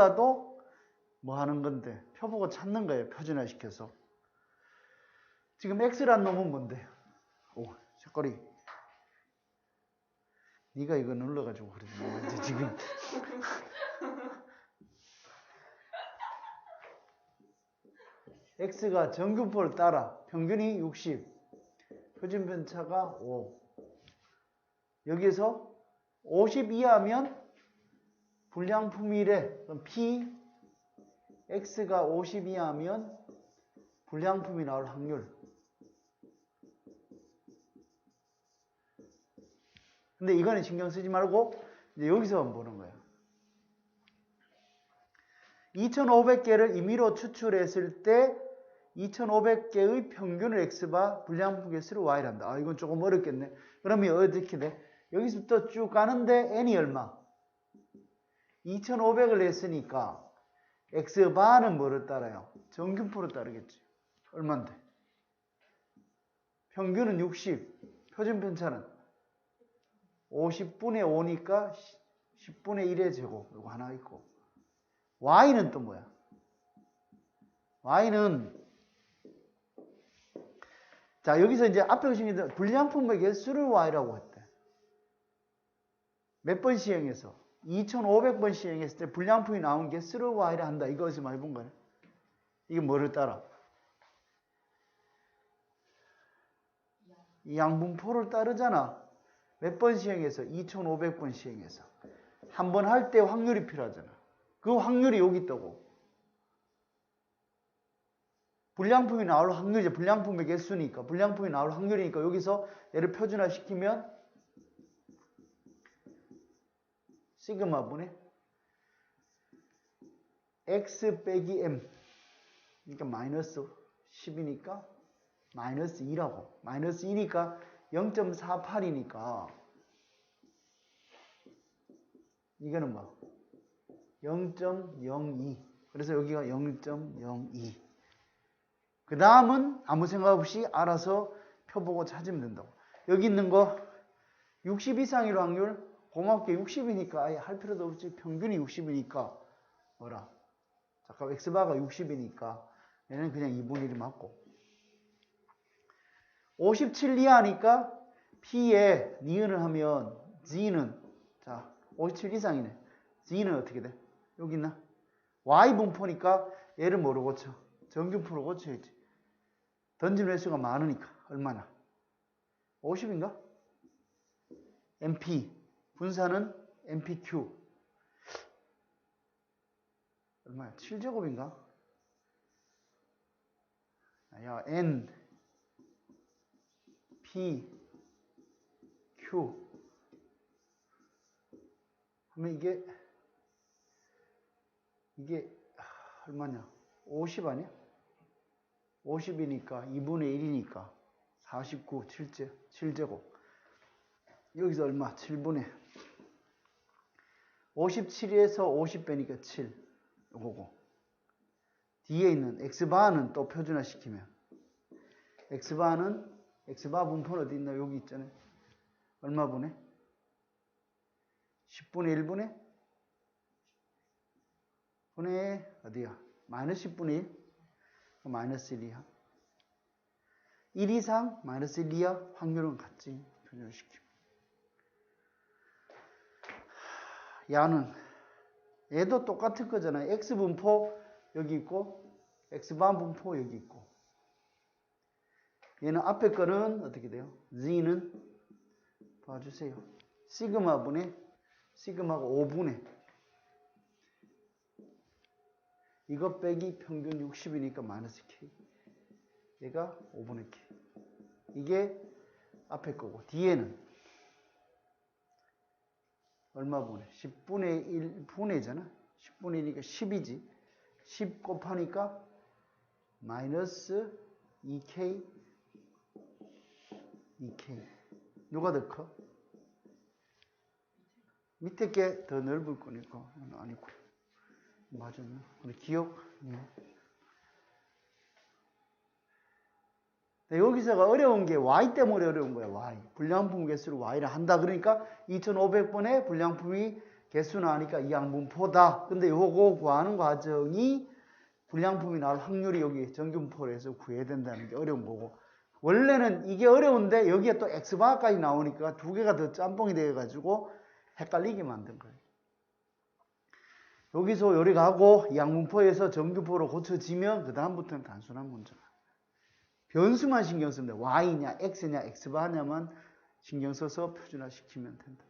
몰라도 뭐 하는 건데 표보고 찾는 거예요. 표준화시켜서. 지금 x란 놈은 뭔데? 오, 색깔이. 네가 이거 눌러가지고 그러지 뭐 지금. x가 정규포를 따라 평균이 60, 표준 편차가 5. 여기서 50 이하면 불량품이래. 그럼 P, X가 50 이 하면 불량품이 나올 확률. 근데 이거는 신경 쓰지 말고 이제 여기서만 보는 거야. 2500개를 임의로 추출했을 때 2500개의 평균을 x바 불량품 개수를 y란다. 아 이건 조금 어렵겠네. 그러면 어떻게 돼? 여기서부터 쭉 가는데 n이 얼마? 2500을 했으니까 x바는 뭐를 따라요? 정균포를 따르겠지. 얼만데? 평균은 60, 표준 편차는 50분의 5니까 10분의 1의 제곱 이거 하나 있고 y는 또 뭐야? y는 자 여기서 이제 앞에 보시면 불량품의 개수를 y라고 했대. 몇 번 시행해서 2500번 시행했을 때 불량품이 나온 개수를 y라 한다. 이거 어디서 많이 본 거네. 이게 뭐를 따라? 이 양분포를 따르잖아. 몇 번 시행해서? 2500번 시행해서. 한 번 할 때 확률이 필요하잖아. 그 확률이 여기 있다고. 불량품이 나올 확률이 불량품의 개수니까 불량품이 나올 확률이니까 여기서 얘를 표준화시키면 시그마 분의 x 빼기 m. 그러니까 마이너스 10이니까 마이너스 2라고. 마이너스 2니까 0.48이니까 이거는 뭐? 0.02 그래서 여기가 0.02그 다음은 아무 생각 없이 알아서 펴보고 찾으면 된다고. 여기 있는 거 60 이상일 확률 고맙게 60이니까 아예 할 필요도 없지 평균이 60이니까 뭐라 잠깐 x바가 60이니까 얘는 그냥 2분의 1이 맞고 57 이하니까 p에 니은을 하면 z는 자 57 이상이네 z는 어떻게 돼? 여기 있나? y 분포니까 얘를 뭐로 고쳐? 정규표로 고쳐야지 던진 횟수가 많으니까 얼마나? 50인가? MP 분사는 MPQ 얼마야? 7제곱인가? 야, N P Q 하면 이게 이게 얼마냐? 50 아니야? 50이니까 2분의 1이니까 49, 7제, 7제곱 여기서 얼마? 7분의 57에서 50 빼니까 7 요거고. 뒤에 있는 x바는 또 표준화 시키면. X바는 x바 분포는 어디 있나? 여기 있잖아요 얼마 분의? 10분의 1분의? 분의 어디야? 마이너스 10분의 1? 마이너스 1 이하 1 이상 마이너스 1 이하 확률은 같지. 표준화시키면 야는 얘도 똑같을 거잖아요. x 분포 여기 있고 x반 분포 여기 있고 얘는 앞에 거는 어떻게 돼요? z는 봐주세요. 시그마 분의 시그마가 5분의 이거 빼기 평균 60이니까 마이너스 k 얘가 5분의 k 이게 앞에 거고 뒤에는 얼마 분의? 10분의 1 분의잖아. 10분의 1이니까 10이지. 10 곱하니까 마이너스 2k 2k 누가 더 커? 밑에 게 더 넓을 거니까 아니고 맞았나? 근데 기억 여기서가 어려운 게 y 때문에 어려운 거야 y 불량품 개수를 y를 한다 그러니까 2500번의 불량품이 개수 나니까 이 양분포다. 근데 요거 구하는 과정이 불량품이 나올 확률이 여기 정균포에서 구해야 된다는 게 어려운 거고 원래는 이게 어려운데 여기에 또 x바까지 나오니까 두 개가 더 짬뽕이 되어가지고 헷갈리게 만든 거예요. 여기서 요리 가고 양분포에서 정균포로 고쳐지면 그 다음부터는 단순한 문제가. 변수만 신경 쓰면 돼. y냐, x냐, x바냐만 신경 써서 표준화 시키면 된다.